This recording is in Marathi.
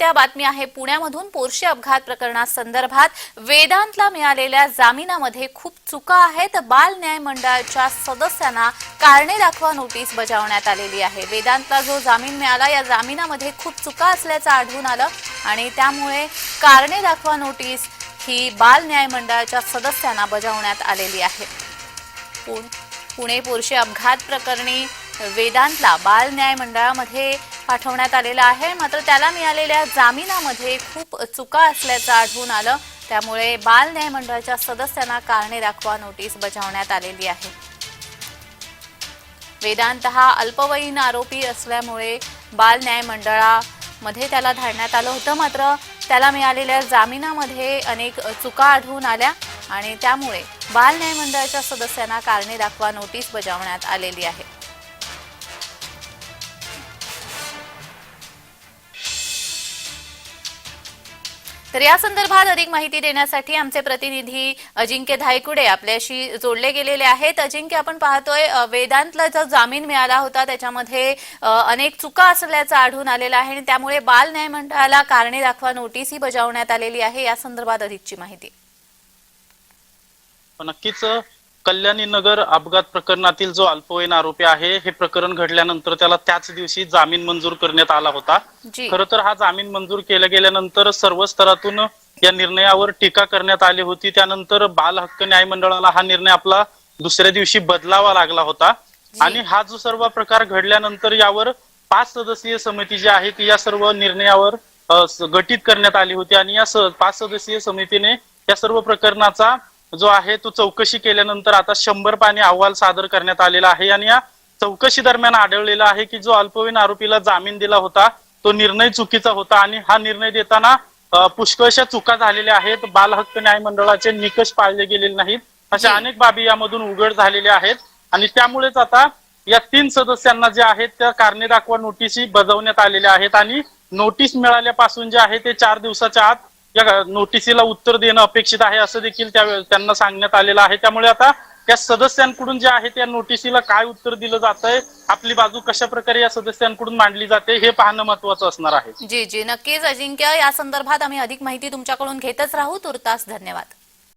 त्या बातमी आहे. पुण्यामधून पोरशी अपघात प्रकरणासंदर्भात वेदांतला मिळालेल्या जामिनामध्ये खूप चुका आहेत. बाल न्याय मंडळाच्या सदस्यांना कारणे दाखवा नोटीस बजावण्यात आलेली आहे. वेदांतला जो जामीन मिळाला या जामिनामध्ये खूप चुका असल्याचं आढळून आलं आणि त्यामुळे कारणे दाखवा नोटीस ही बाल न्याय मंडळाच्या सदस्यांना बजावण्यात आलेली आहे. पुणे पोरशे अपघात प्रकरणी वेदांतला बाल न्याय मंडळामध्ये पाठवण्यात आलेला आहे. मात्र त्याला मिळालेल्या जामिनामध्ये खूप चुका असल्याचं आढळून आलं. त्यामुळे बाल न्याय मंडळाच्या सदस्यांना कारणे दाखवा नोटीस बजावण्यात आलेली आहे. वेदांत हा अल्पवयीन आरोपी असल्यामुळे बाल न्याय मंडळामध्ये त्याला धाडण्यात आलं होतं. मात्र त्याला मिळालेल्या जामिनामध्ये अनेक चुका आढळून आल्या. आणि त्यामुळे बाल न्याय मंडळाच्या सदस्यांना कारणे दाखवा नोटीस बजावण्यात आलेली आहे. तर या संदर्भात अधिक माहिती देण्यासाठी आमचे प्रतिनिधी अजिंक्य धायकुडे आपल्याशी जोडले गेलेले आहेत. अजिंक्य आपण पाहतोय वेदांतला जो जामीन मिळाला होता त्याच्यामध्ये अनेक चुका असल्याचं आढळून आलेलं आहे आणि त्यामुळे बाल न्याय मंडळाला कारणे दाखवा नोटीसही बजावण्यात आलेली आहे. या संदर्भात अधिकची माहिती. नक्कीच कल्याणी नगर अपघात प्रकरणातील जो अल्पवयीन आरोपी आहे हे प्रकरण घडल्यानंतर त्याला त्याच दिवशी जामीन मंजूर करण्यात आला होता. खर तर हा जामीन मंजूर केला गेल्यानंतर सर्व स्तरातून या निर्णयावर टीका करण्यात आली होती. त्यानंतर बाल हक्क न्याय मंडळाला हा निर्णय आपला दुसऱ्या दिवशी बदलावा लागला होता. आणि हा जो सर्व प्रकार घडल्यानंतर यावर पाच सदस्यीय समिती जी आहे ती या सर्व निर्णयावर गठीत करण्यात आली होती. आणि या पाच सदस्यीय समितीने या सर्व प्रकरणाचा जो आहे तो चौकशी केल्यानंतर आता शंभर पाणी अहवाल सादर करण्यात आलेला आहे. आणि या चौकशी दरम्यान आढळलेला आहे की जो अल्पवयीन आरोपीला जामीन दिला होता तो निर्णय चुकीचा होता आणि हा निर्णय देताना पुष्कळशा चुका झालेल्या आहेत. बाल हक्क न्याय मंडळाचे निकष पाळले गेलेले नाहीत. अशा. अनेक बाबी यामधून उघड झालेल्या आहेत. आणि त्यामुळेच आता या तीन सदस्यांना जे आहेत त्या कारणे दाखवा नोटीसी बजावण्यात आलेल्या आहेत. आणि नोटीस मिळाल्यापासून जे आहे ते चार दिवसाच्या आत या नोटिसीला उत्तर देणं अपेक्षित आहे असं देखील त्या त्यांना सांगण्यात आलेलं आहे. त्यामुळे आता त्या सदस्यांकडून जे आहे त्या नोटिसीला काय उत्तर दिलं जात आहे आपली बाजू कशा प्रकारे या सदस्यांकडून मांडली जाते हे पाहणं महत्वाचं असणार आहे. जी जी. नक्कीच अजिंक्य या संदर्भात आम्ही अधिक माहिती तुमच्याकडून घेतच राहू. तुर्तास धन्यवाद.